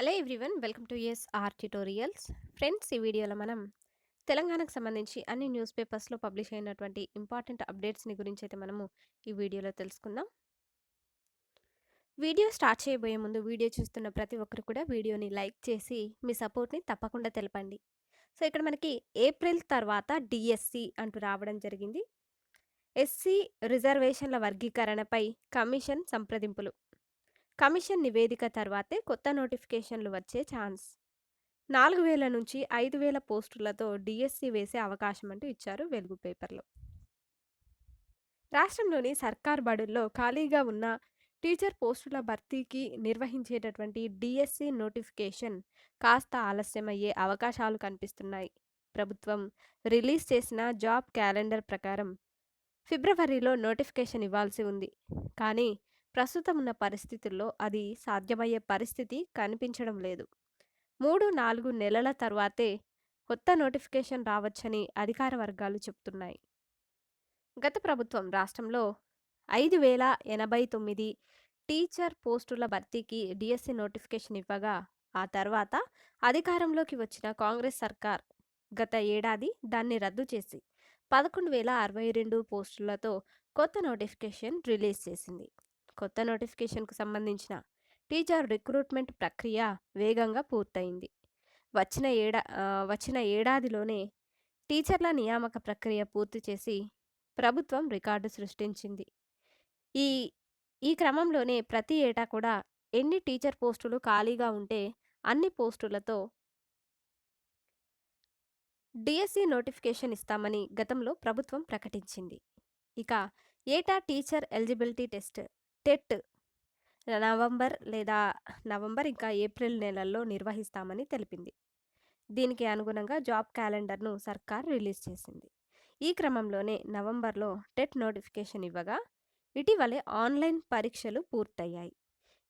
Hello everyone welcome to S R tutorials. Friends ఈ వీడియోలో మనం తెలంగాణకు సంబంధించి అన్ని న్యూస్ పేపర్స్లో పబ్లిష్ అయినటువంటి ఇంపార్టెంట్ అప్డేట్స్ని గురించి అయితే మనము ఈ వీడియోలో తెలుసుకుందాం. వీడియో స్టార్ట్ చేయబోయే ముందు వీడియో చూస్తున్న ప్రతి ఒక్కరు కూడా వీడియోని లైక్ చేసి మీ సపోర్ట్ని తప్పకుండా తెలపండి. సో ఇక్కడ మనకి ఏప్రిల్ తర్వాత డిఎస్సి అంటూ రావడం జరిగింది. ఎస్సీ రిజర్వేషన్ల వర్గీకరణపై కమిషన్ సంప్రదింపులు. కమిషన్ నివేదిక తర్వాతే కొత్త నోటిఫికేషన్లు వచ్చే ఛాన్స్. నాలుగు వేల నుంచి ఐదు వేల పోస్టులతో డిఎస్సి వేసే అవకాశం అంటూ ఇచ్చారు వెలుగు పేపర్లో. రాష్ట్రంలోని సర్కార్ బడుల్లో ఖాళీగా ఉన్న టీచర్ పోస్టుల భర్తీకి నిర్వహించేటటువంటి డిఎస్సి నోటిఫికేషన్ కాస్త ఆలస్యమయ్యే అవకాశాలు కనిపిస్తున్నాయి. ప్రభుత్వం రిలీజ్ చేసిన జాబ్ క్యాలెండర్ ప్రకారం ఫిబ్రవరిలో నోటిఫికేషన్ ఇవ్వాల్సి ఉంది. కానీ ప్రస్తుతం ఉన్న పరిస్థితుల్లో అది సాధ్యమయ్యే పరిస్థితి కనిపించడం లేదు. మూడు నాలుగు నెలల తర్వాతే కొత్త నోటిఫికేషన్ రావచ్చని అధికార వర్గాలు చెబుతున్నాయి గత ప్రభుత్వం రాష్ట్రంలో ఐదు వేల ఎనభై తొమ్మిది టీచర్ పోస్టుల భర్తీకి డిఎస్సి నోటిఫికేషన్ ఇవ్వగా ఆ తర్వాత అధికారంలోకి వచ్చిన కాంగ్రెస్ సర్కార్ గత ఏడాది దాన్ని రద్దు చేసి పదకొండు వేల అరవై రెండు పోస్టులతో కొత్త నోటిఫికేషన్ రిలీజ్ చేసింది. కొత్త నోటిఫికేషన్కు సంబంధించిన టీచర్ రిక్రూట్మెంట్ ప్రక్రియ వేగంగా పూర్తయింది. వచ్చిన ఏడా వచ్చిన ఏడాదిలోనే టీచర్ల నియామక ప్రక్రియ పూర్తి చేసి ప్రభుత్వం రికార్డు సృష్టించింది. ఈ ఈ క్రమంలోనే ప్రతి ఏటా కూడా ఎన్ని టీచర్ పోస్టులు ఖాళీగా ఉంటే అన్ని పోస్టులతో డిఎస్సి నోటిఫికేషన్ ఇస్తామని గతంలో ప్రభుత్వం ప్రకటించింది. ఇక ఏటా teacher eligibility test TET November లేదా నవంబర్ ఇంకా ఏప్రిల్ నెలల్లో నిర్వహిస్తామని తెలిపింది. దీనికి అనుగుణంగా జాబ్ క్యాలెండర్ను సర్కార్ రిలీజ్ చేసింది. ఈ క్రమంలోనే నవంబర్లో టెట్ నోటిఫికేషన్ ఇవ్వగా ఇటీవలే ఆన్లైన్ పరీక్షలు పూర్తయ్యాయి.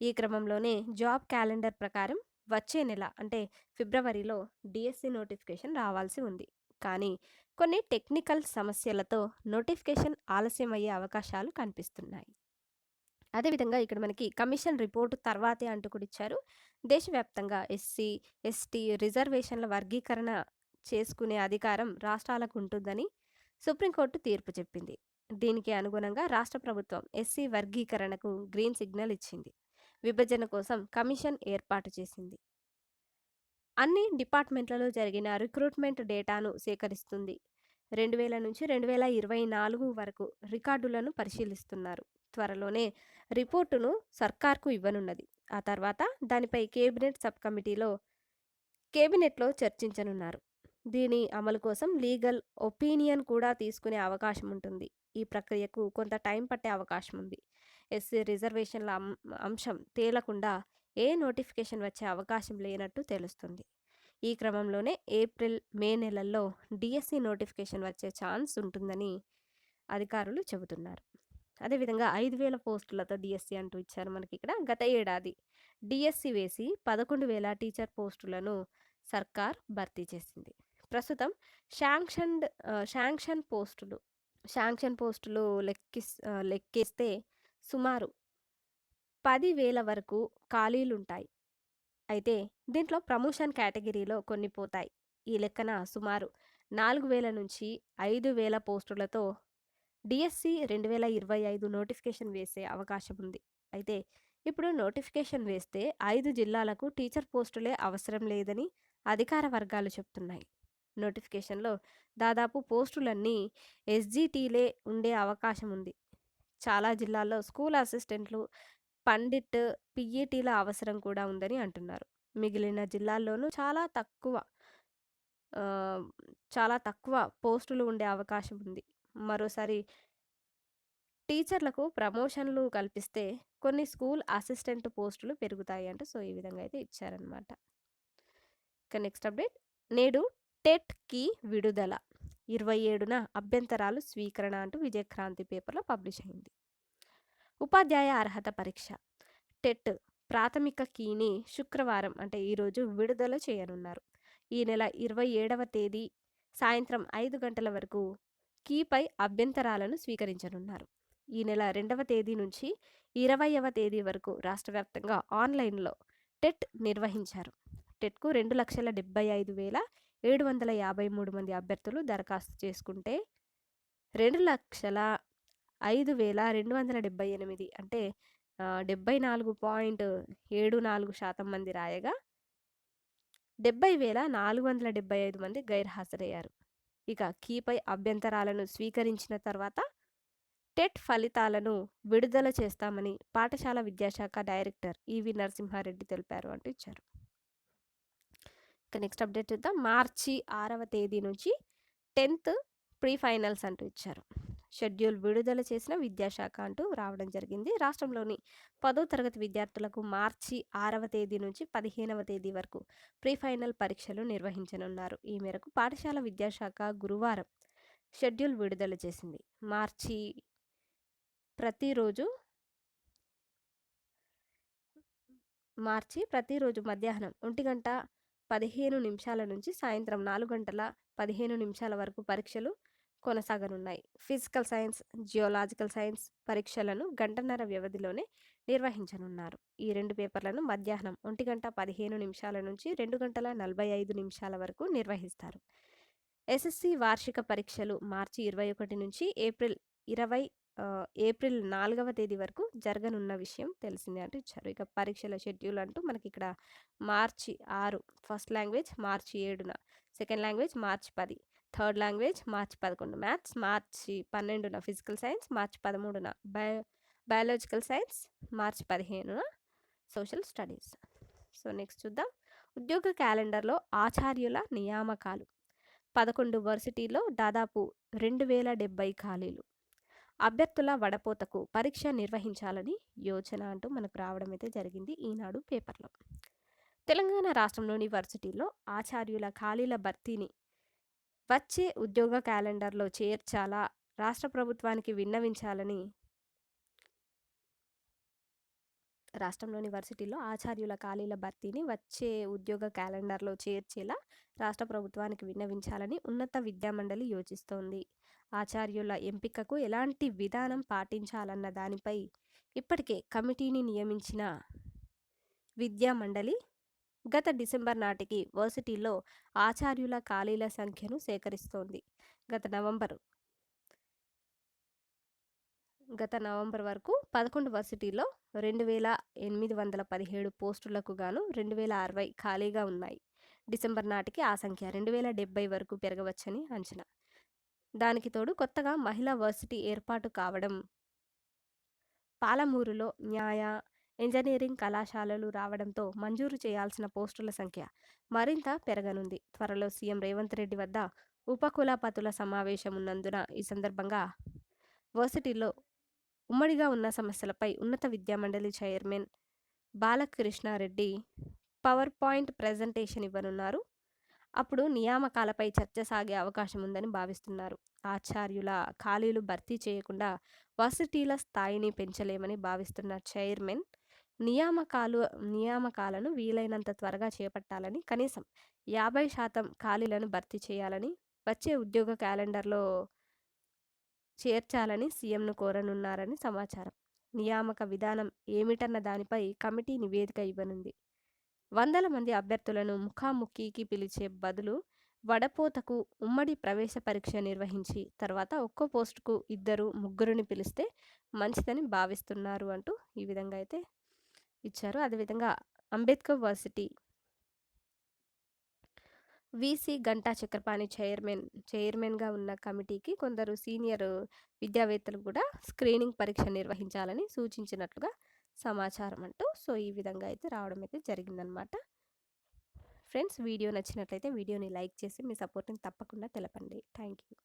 ఈ క్రమంలోనే జాబ్ క్యాలెండర్ ప్రకారం వచ్చే నెల అంటే ఫిబ్రవరిలో డిఎస్సి నోటిఫికేషన్ రావాల్సి ఉంది. కానీ కొన్ని టెక్నికల్ సమస్యలతో నోటిఫికేషన్ ఆలస్యమయ్యే అవకాశాలు కనిపిస్తున్నాయి. అదేవిధంగా ఇక్కడ మనకి కమిషన్ రిపోర్టు తర్వాతే అంటూ కూడా ఇచ్చారు. దేశవ్యాప్తంగా ఎస్సీ ఎస్టీ రిజర్వేషన్ల వర్గీకరణ చేసుకునే అధికారం రాష్ట్రాలకు ఉంటుందని సుప్రీంకోర్టు తీర్పు చెప్పింది. దీనికి అనుగుణంగా రాష్ట్ర ప్రభుత్వం ఎస్సీ వర్గీకరణకు గ్రీన్ సిగ్నల్ ఇచ్చింది. విభజన కోసం కమిషన్ ఏర్పాటు చేసింది. అన్ని డిపార్ట్మెంట్లలో జరిగిన రిక్రూట్మెంట్ డేటాను సేకరిస్తుంది. రెండు వేల నుంచి రెండు వేల ఇరవై నాలుగు వరకు రికార్డులను పరిశీలిస్తున్నారు. త్వరలోనే రిపోర్టును సర్కార్కు ఇవ్వనున్నది. ఆ తర్వాత దానిపై కేబినెట్ సబ్ కమిటీలో కేబినెట్లో చర్చించనున్నారు. దీని అమలు కోసం లీగల్ ఒపీనియన్ కూడా తీసుకునే అవకాశం ఉంటుంది. ఈ ప్రక్రియకు కొంత టైం పట్టే అవకాశం ఉంది. ఎస్సీ రిజర్వేషన్ల అంశం తేలకుండా ఏ నోటిఫికేషన్ వచ్చే అవకాశం లేనట్టు తెలుస్తుంది. ఈ క్రమంలోనే ఏప్రిల్ మే నెలల్లో డిఎస్సి నోటిఫికేషన్ వచ్చే ఛాన్స్ ఉంటుందని అధికారులు చెబుతున్నారు. అదేవిధంగా ఐదు వేల పోస్టులతో డిఎస్సి అంటూ ఇచ్చారు మనకి ఇక్కడ గత ఏడాది. డిఎస్సి వేసి పదకొండు వేల టీచర్ పోస్టులను సర్కార్ భర్తీ చేసింది. ప్రస్తుతం శాంక్షన్డ్ శాంక్షన్ పోస్టులు శాంక్షన్ పోస్టులు లెక్కి లెక్కేస్తే సుమారు పదివేల వరకు ఖాళీలుంటాయి. అయితే దీంట్లో ప్రమోషన్ కేటగిరీలో కొన్ని పోతాయి. ఈ లెక్కన సుమారు నాలుగు వేల నుంచి ఐదు వేల పోస్టులతో డిఎస్సి రెండు వేల ఇరవై ఐదు నోటిఫికేషన్ వేసే అవకాశం ఉంది. అయితే ఇప్పుడు నోటిఫికేషన్ వేస్తే ఐదు జిల్లాలకు టీచర్ పోస్టులే అవసరం లేదని అధికార వర్గాలు చెప్తున్నాయి. నోటిఫికేషన్లో దాదాపు పోస్టులన్నీ ఎస్జిటీలే ఉండే అవకాశం ఉంది. చాలా జిల్లాల్లో స్కూల్ అసిస్టెంట్లు పండిట్ పిఈటీల అవసరం కూడా ఉందని అంటున్నారు. మిగిలిన జిల్లాల్లోనూ చాలా తక్కువ చాలా తక్కువ పోస్టులు ఉండే అవకాశం ఉంది. మరోసారి టీచర్లకు ప్రమోషన్లు కల్పిస్తే కొన్ని స్కూల్ అసిస్టెంట్ పోస్టులు పెరుగుతాయి అంటే సో ఈ విధంగా అయితే ఇచ్చారనమాట ఇక నెక్స్ట్ అప్డేట్. నేడు టెట్కి విడుదల. ఇరవై ఏడున అభ్యంతరాలు స్వీకరణ అంటూ విజయక్రాంతి పేపర్లో పబ్లిష్ అయింది. ఉపాధ్యాయ అర్హత పరీక్ష. టెట్ ప్రాథమిక కీని శుక్రవారం అంటే ఈరోజు విడుదల చేయనున్నారు. ఈ నెల ఇరవై ఏడవ తేదీ సాయంత్రం ఐదు గంటల వరకు కీపై అభ్యంతరాలను స్వీకరించనున్నారు. ఈ నెల రెండవ తేదీ నుంచి ఇరవైవ తేదీ వరకు రాష్ట్ర వ్యాప్తంగా ఆన్లైన్లో టెట్ నిర్వహించారు. టెట్కు రెండు లక్షల డెబ్బై ఐదు వేల ఏడు వందల యాభై మూడు మంది అభ్యర్థులు దరఖాస్తు చేసుకుంటే రెండు లక్షల ఐదు వేల రెండు వందల డెబ్బై ఎనిమిది అంటే డెబ్బై నాలుగు పాయింట్ ఏడు నాలుగు శాతం మంది రాయగా డెబ్బై వేల నాలుగు వందల డెబ్బై ఐదు మంది గైర్హాజరయ్యారు. ఇక కీపై అభ్యంతరాలను స్వీకరించిన తర్వాత టెట్ ఫలితాలను విడుదల చేస్తామని పాఠశాల విద్యాశాఖ డైరెక్టర్ ఈవి నరసింహారెడ్డి తెలిపారు అంటూ ఇచ్చారు. ఇక నెక్స్ట్ అప్డేట్ చూద్దాం. మార్చి ఆరవ తేదీ నుంచి టెన్త్ ప్రీ ఫైనల్స్ అంటూ ఇచ్చారు. షెడ్యూల్ విడుదల చేసిన విద్యాశాఖ అంటూ రావడం జరిగింది. రాష్ట్రంలోని పదో తరగతి విద్యార్థులకు మార్చి ఆరవ తేదీ నుంచి పదిహేనవ తేదీ వరకు ప్రీ ఫైనల్ పరీక్షలు నిర్వహించనున్నారు. ఈ మేరకు పాఠశాల విద్యాశాఖ గురువారం షెడ్యూల్ విడుదల చేసింది. మార్చి ప్రతిరోజు మార్చి ప్రతిరోజు మధ్యాహ్నం ఒంటి గంట పదిహేను నిమిషాల నుంచి సాయంత్రం నాలుగు గంటల పదిహేను నిమిషాల వరకు పరీక్షలు కొనసాగనున్నాయి. ఫిజికల్ సైన్స్ జియోలాజికల్ సైన్స్ పరీక్షలను గంటన్నర వ్యవధిలోనే నిర్వహించనున్నారు. ఈ రెండు పేపర్లను మధ్యాహ్నం ఒంటి గంట పదిహేను నిమిషాల నుంచి రెండు గంటల నలభై ఐదు నిమిషాల వరకు నిర్వహిస్తారు. ఎస్ఎస్సి వార్షిక పరీక్షలు మార్చి ఇరవై ఒకటి నుంచి ఏప్రిల్ ఇరవై ఏప్రిల్ నాలుగవ తేదీ వరకు జరగనున్న విషయం తెలిసిందే అంటూ ఇచ్చారు. ఇక పరీక్షల షెడ్యూల్ అంటూ మనకి ఇక్కడ మార్చి ఆరు ఫస్ట్ లాంగ్వేజ్ మార్చి ఏడున సెకండ్ లాంగ్వేజ్ మార్చి పది. థర్డ్ లాంగ్వేజ్ మార్చి పదకొండు. మ్యాథ్స్ మార్చి పన్నెండున ఫిజికల్ సైన్స్ మార్చి పదమూడున బయో బయాలజికల్ సైన్స్ మార్చి పదిహేనున సోషల్ స్టడీస్. సో నెక్స్ట్ చూద్దాం. ఉద్యోగ క్యాలెండర్లో ఆచార్యుల నియామకాలు. పదకొండు వర్సిటీలో దాదాపు రెండు వేల డెబ్బై ఖాళీలు. అభ్యర్థుల వడపోతకు పరీక్ష నిర్వహించాలని యోచన అంటూ మనకు రావడం అయితే జరిగింది ఈనాడు పేపర్లో. తెలంగాణ రాష్ట్రంలోని వర్సిటీల్లో ఆచార్యుల ఖాళీల భర్తీని వచ్చే ఉద్యోగ క్యాలెండర్లో చేర్చాలా? రాష్ట్ర ప్రభుత్వానికి విన్నవించాలని రాష్ట్రంలోని వర్సిటీల్లో ఆచార్యుల ఖాళీల భర్తీని వచ్చే ఉద్యోగ క్యాలెండర్లో చేర్చేలా రాష్ట్ర ప్రభుత్వానికి విన్నవించాలని ఉన్నత విద్యామండలి యోచిస్తోంది. ఆచార్యుల ఎంపికకు ఎలాంటి విధానం పాటించాలన్న దానిపై ఇప్పటికే కమిటీని నియమించిన విద్యామండలి గత డిసెంబర్ నాటికి వర్సిటీలో ఆచార్యుల ఖాళీల సంఖ్యను సేకరిస్తోంది. గత నవంబరు. గత నవంబర్ వరకు పదకొండు వర్సిటీలో రెండు వేల ఎనిమిది వందల పదిహేడు పోస్టులకు గాను రెండు వేల అరవై ఖాళీగా ఉన్నాయి. డిసెంబర్ నాటికి ఆ సంఖ్య రెండు వేల డెబ్బై వరకు పెరగవచ్చని అంచనా. దానికి తోడు కొత్తగా మహిళా వర్సిటీ ఏర్పాటు కావడం పాలమూరులో న్యాయ ఇంజనీరింగ్ కళాశాలలు రావడంతో మంజూరు చేయాల్సిన పోస్టుల సంఖ్య మరింత పెరగనుంది. త్వరలో సీఎం రేవంత్ రెడ్డి వద్ద ఉపకులపతుల సమావేశం ఉన్నందున ఈ సందర్భంగా వర్సిటీలో ఉమ్మడిగా ఉన్న సమస్యలపై ఉన్నత విద్యామండలి chairman Balakrishna Reddy power point presentation ఇవ్వనున్నారు. అప్పుడు నియామకాలపై చర్చ సాగే అవకాశం ఉందని భావిస్తున్నారు. ఆచార్యుల ఖాళీలు భర్తీ చేయకుండా వర్సిటీల స్థాయిని పెంచలేమని భావిస్తున్న చైర్మన్ నియామకాలు నియామకాలను వీలైనంత త్వరగా చేపట్టాలని కనీసం యాభై శాతం ఖాళీలను భర్తీ చేయాలని వచ్చే ఉద్యోగ క్యాలెండర్లో చేర్చాలని సీఎంను కోరనున్నారని సమాచారం. నియామక విధానం ఏమిటన్న దానిపై కమిటీ నివేదిక ఇవ్వనుంది. వందల మంది అభ్యర్థులను ముఖాముఖికి పిలిచే బదులు వడపోతకు ఉమ్మడి ప్రవేశ పరీక్ష నిర్వహించి తర్వాత ఒక్కో పోస్టుకు ఇద్దరు ముగ్గురిని పిలిస్తే మంచిదని భావిస్తున్నారు అంటూ ఈ విధంగా అయితే ఇచ్చారు. అదేవిధంగా Ambedkar varsity VC Ganta Chakrapani chairman చైర్మన్గా ఉన్న కమిటీకి కొందరు సీనియర్ విద్యావేత్తలు కూడా స్క్రీనింగ్ పరీక్ష నిర్వహించాలని సూచించినట్లుగా సమాచారం అంటూ సో ఈ విధంగా అయితే రావడం అయితే జరిగిందనమాట. ఫ్రెండ్స్ వీడియో నచ్చినట్లయితే వీడియోని లైక్ చేసి మీ సపోర్ట్ని తప్పకుండా తెలపండి. Thank you